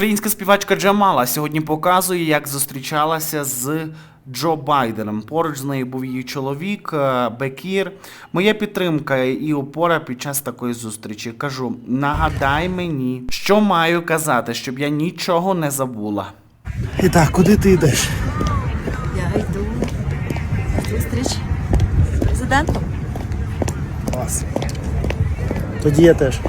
Українська співачка Джамала сьогодні показує, як зустрічалася з Джо Байденом. Поруч з нею був її чоловік е, Бекір. Моя підтримка і опора під час такої зустрічі. Кажу: нагадай мені, що маю казати, щоб я нічого не забула. І так, куди ти йдеш? Я йду на зустріч з президентом. Клас. Тоді я теж.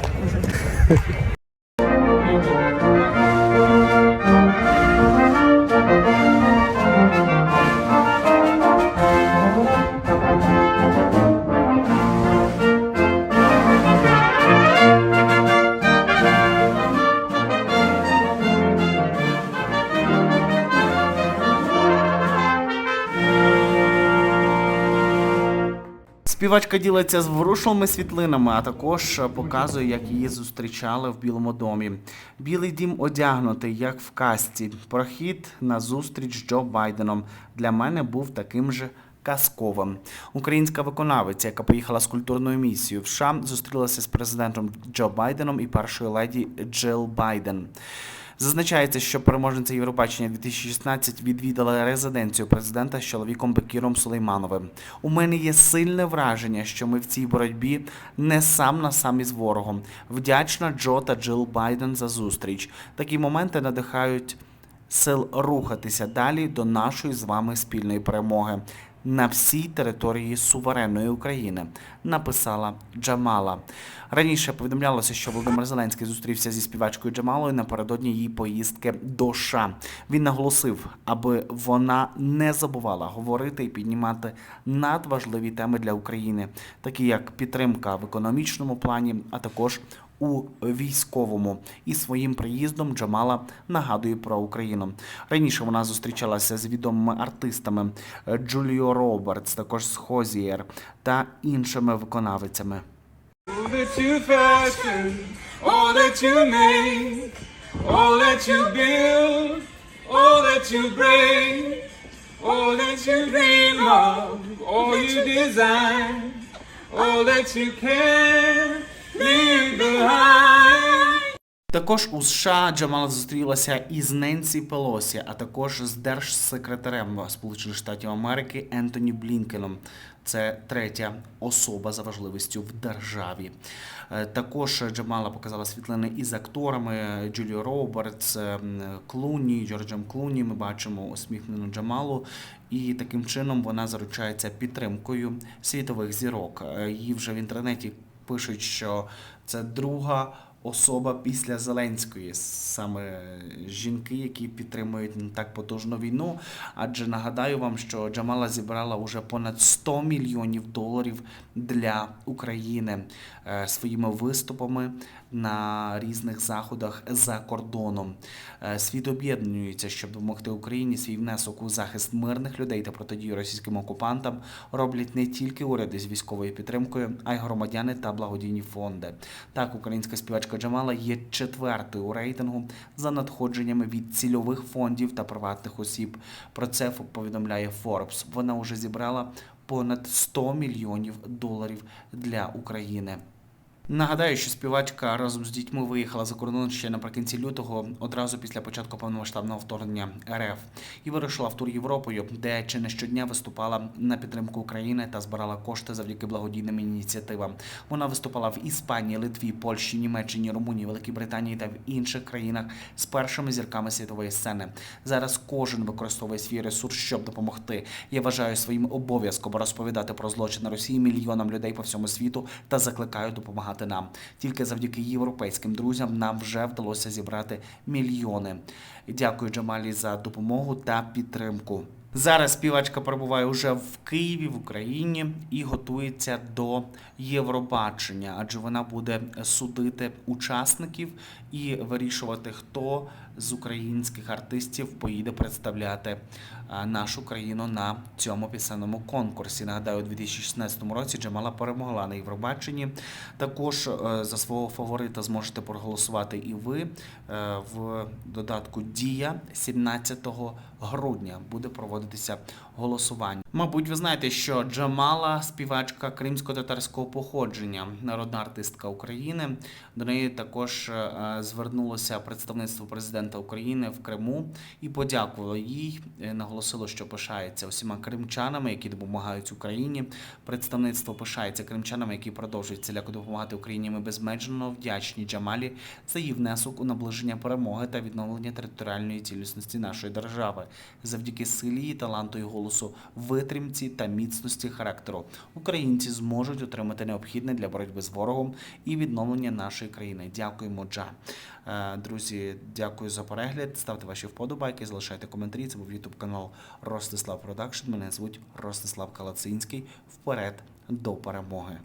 Співачка ділиться з врушливими світлинами, а також е, показує, як її зустрічали в Білому домі. Білий дім одягнутий, як в касті. Прохід на зустріч з Джо Байденом для мене був таким же. Казковим українська виконавиця, яка поїхала з культурною місією в США, зустрілася з президентом Джо Байденом і першою леді Джил Байден. Зазначається, що переможниця Євробачення 2016 відвідала резиденцію президента з чоловіком Бекіром Сулеймановим. У мене є сильне враження, що ми в цій боротьбі не сам на сам із ворогом. Вдячна Джо та Джил Байден за зустріч. Такі моменти надихають сил рухатися далі до нашої з вами спільної перемоги на всій території суверенної України, написала Джамала. Раніше повідомлялося, що Володимир Зеленський зустрівся зі співачкою Джамалою напередодні її поїздки до США. Він наголосив, аби вона не забувала говорити і піднімати надважливі теми для України, такі як підтримка в економічному плані, а також у військовому і своїм приїздом Джамала нагадує про Україну. Раніше вона зустрічалася з відомими артистами Джуліо Робертс, також з Хозієр та іншими виконавицями. All that you dream of, all you design, all that you can Також у США Джамала зустрілася із Ненсі Пелосі, а також з держсекретарем Сполучених Штатів Америки Ентоні Блінкеном. Це третя особа за важливістю в державі. Е, Також Джамала показала світлини із акторами Джуліо Робертс, е, Клуні, Джорджем Клуні. Ми бачимо усміхнену Джамалу, і таким чином вона заручається підтримкою світових зірок. Е, Її вже в інтернеті пишуть, що це друга особа після Зеленської, саме жінки, які підтримують не так потужну війну. Адже нагадаю вам, що Джамала зібрала уже понад 100 мільйонів доларів для України е, своїми виступами на різних заходах за кордоном. Е, Світ об'єднується, щоб допомогти Україні свій внесок у захист мирних людей та протидію російським окупантам роблять не тільки уряди з військовою підтримкою, а й громадяни та благодійні фонди. Так, українська співачка Джамала є четвертою у рейтингу за надходженнями від цільових фондів та приватних осіб. Про це повідомляє Forbes. Вона вже зібрала понад 100 мільйонів доларів для України. Нагадаю, що співачка разом з дітьми виїхала за кордон ще наприкінці лютого, одразу після початку повномасштабного вторгнення РФ, і вирушила в тур Європою, де чи не щодня виступала на підтримку України та збирала кошти завдяки благодійним ініціативам. Вона виступала в Іспанії, Литві, Польщі, Німеччині, Румунії, Великій Британії та в інших країнах з першими зірками світової сцени. Зараз кожен використовує свій ресурс, щоб допомогти. Я вважаю своїм обов'язком розповідати про злочини Росії мільйонам людей по всьому світу та закликаю допомагати нам. Тільки завдяки європейським друзям нам вже вдалося зібрати мільйони. Дякую Джамалі за допомогу та підтримку. Зараз співачка перебуває уже в Києві, в Україні і готується до Євробачення, адже вона буде судити учасників і вирішувати, хто з українських артистів поїде представляти нашу країну на цьому пісенному конкурсі. Нагадаю, у 2016 році Джамала перемогла на Євробаченні. Також е, за свого фаворита зможете проголосувати і ви е, в додатку Дія 17 грудня буде проводитися голосування. Мабуть, ви знаєте, що Джамала, співачка кримсько-татарського походження, народна артистка України. До неї також е, звернулося представництво президента України в Криму і подякувало їй. Е, Наголосило, що пишається усіма кримчанами, які допомагають Україні. Представництво пишається кримчанами, які продовжують ціляко допомагати Україні. Ми безмежно вдячні Джамалі за її внесок у наближення перемоги та відновлення територіальної цілісності нашої держави. Завдяки силі таланту і голосу, витримці та міцності характеру українці зможуть отримати необхідне для боротьби з ворогом і відновлення нашої країни. Дякуємо, Джа. Е, Друзі, дякую за перегляд. Ставте ваші вподобайки, залишайте коментарі. Це був YouTube канал Ростислав Продакшн. Мене звуть Ростислав Калацинський. Вперед до перемоги.